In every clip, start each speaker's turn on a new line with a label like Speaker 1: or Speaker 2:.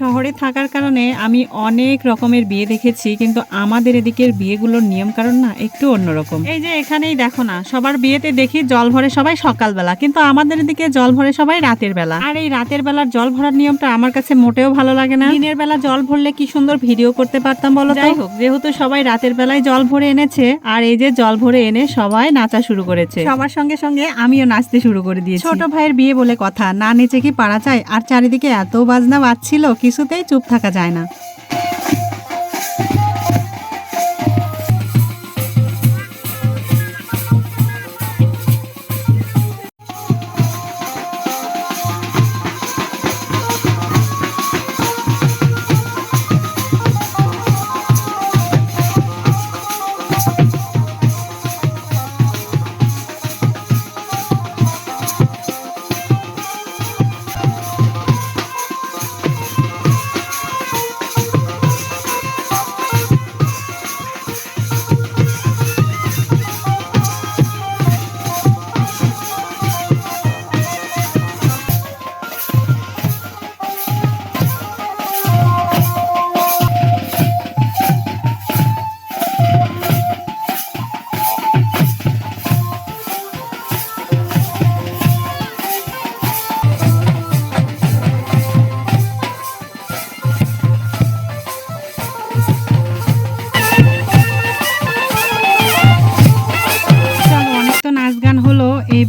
Speaker 1: শহরে থাকার কারণে আমি অনেক রকমের বিয়ে দেখেছি কিন্তু আমাদের এদিকের বিয়েগুলোর নিয়ম কারণ না একটু অন্যরকম। এই যে এখানেই দেখো না সবার বিয়েতে দেখি জল ভরে সবাই সকালবেলা কিন্তু আমাদের এদিকে জল ভরে সবাই রাতের বেলা। আর এই রাতের বেলার জল ভরার নিয়মটা আমার কাছে মোটেও ভালো লাগে না। দিনের বেলা জল ভরলে কি সুন্দর ভিডিও করতে পারতাম বলো যাই হোক যেহেতু সবাই রাতের বেলায় জল ভরে এনেছে আর এই যে জল ভরে এনে সবাই নাচা শুরু করেছে। সবার সঙ্গে সঙ্গে আমিও নাচতে শুরু করে দিয়েছি। ছোট ভাইয়ের বিয়ে বলে কথা না নেচে কি পারা যায়? আর চারিদিকে এত বাজনা বাজছিল কিছুতেই চুপ থাকা যায় না।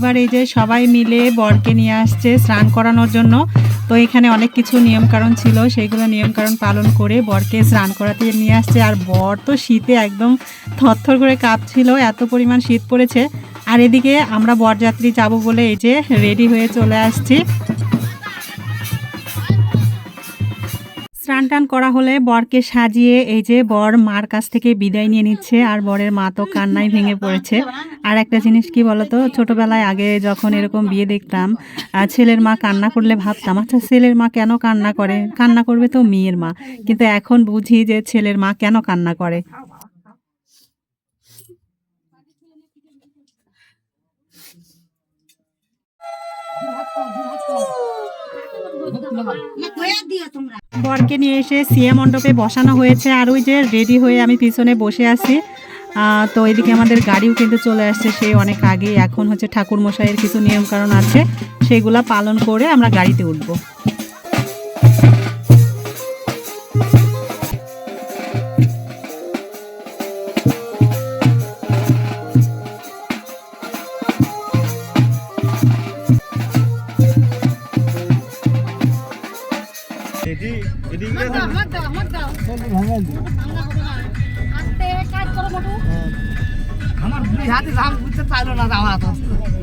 Speaker 1: হলো এইবার এই যে সবাই মিলে বরকে নিয়ে আসছে স্নান করানোর জন্য। তো এখানে অনেক কিছু নিয়ম কারণ ছিল, সেইগুলো নিয়ম কারণ পালন করে বরকে স্নান করাতে নিয়ে আসছে। আর বর তো শীতে একদম থরথর করে কাঁপছিল, এত পরিমাণ শীত পড়েছে। আর এদিকে আমরা বরযাত্রী যাব বলে এই যে রেডি হয়ে চলে আসছি। স্নান টান করা হলে বরকে সাজিয়ে এই যে বর মার কাছ থেকে বিদায় নিয়ে নিচ্ছে আর বরের মা তো কান্নায় ভেঙে পড়েছে। আর একটা জিনিস কি বলতো, ছোটবেলায় আগে যখন এরকম বিয়ে দেখতাম ছেলের মা কান্না করলে ভাবতাম আচ্ছা ছেলের মা কেন কান্না করে? কান্না করবে তো মেয়ের মা। কিন্তু এখন বুঝি যে ছেলের মা কেন কান্না করে। বরকে নিয়ে এসে সিএ মণ্ডপে বসানো হয়েছে আর ওই যে রেডি হয়ে আমি পিছনে বসে আছি। তো এদিকে আমাদের গাড়িও কিন্তু চলে আসছে সেই অনেক আগে এখন হচ্ছে ঠাকুর মশাইয়ের কিছু নিয়ম কারণ আছে, সেগুলা পালন করে আমরা গাড়িতে উঠবো।
Speaker 2: আমার দুই হাতে ধান বুঝতে পারল না যাওয়া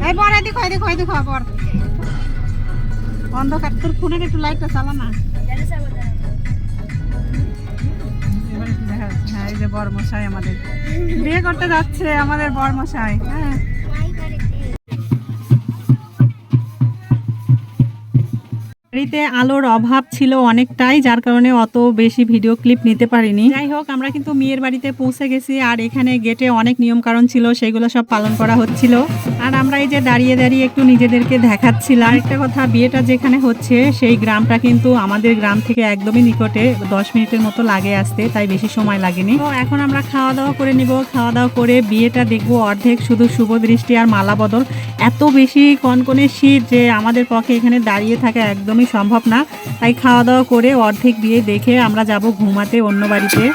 Speaker 1: এই বর এদিকে এদিকে এদিকে বর। অন্ধকার তোর ফোনের একটু লাইটটা চালা না। হ্যাঁ এই যে বর মশাই আমাদের। বিয়ে করতে যাচ্ছে আমাদের বর মশাই হ্যাঁ। বাড়িতে আলোর অভাব ছিল অনেকটাই, যার কারণে অত বেশি ভিডিও ক্লিপ নিতে পারিনি। যাই হোক, আমরা কিন্তু মেয়ের বাড়িতে পৌঁছে গেছি, আর এখানে গেটে অনেক নিয়ম কারণ ছিল, সেগুলো সব পালন করা হচ্ছিল। আর আমরা এই যে দাঁড়িয়ে দাঁড়িয়ে একটু নিজেদেরকে দেখাচ্ছিলাম। একটা কথা, বিয়েটা যেখানে হচ্ছে, সেই গ্রামটা কিন্তু আমাদের গ্রাম থেকে একদমই নিকটে, দশ মিনিটের মতো লাগে আসতে, তাই বেশি সময় লাগেনি। তো এখন আমরা খাওয়া দাওয়া করে নিব। খাওয়া দাওয়া করে বিয়েটা দেখব অর্ধেক শুধু শুভ দৃষ্টি আর মালা বদল। এত বেশি কনকনে শীত যে আমাদের পক্ষে এখানে দাঁড়িয়ে থাকা একদমই সম্ভব না। তাই খাওয়া দাওয়া করে অর্ধেক দিয়ে দেখে আমরা যাব ঘুমাতে অন্য বাড়িতে।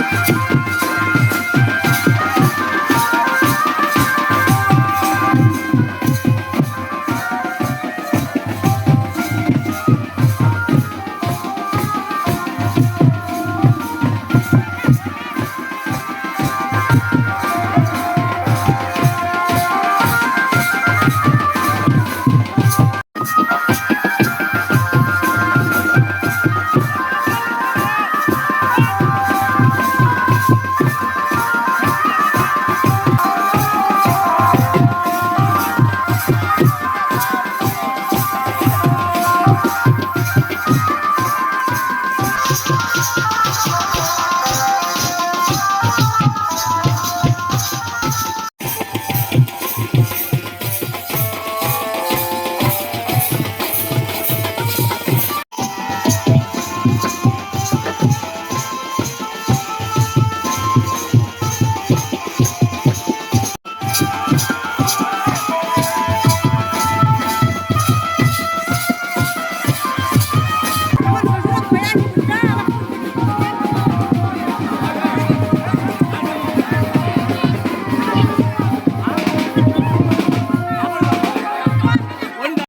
Speaker 1: Thank you.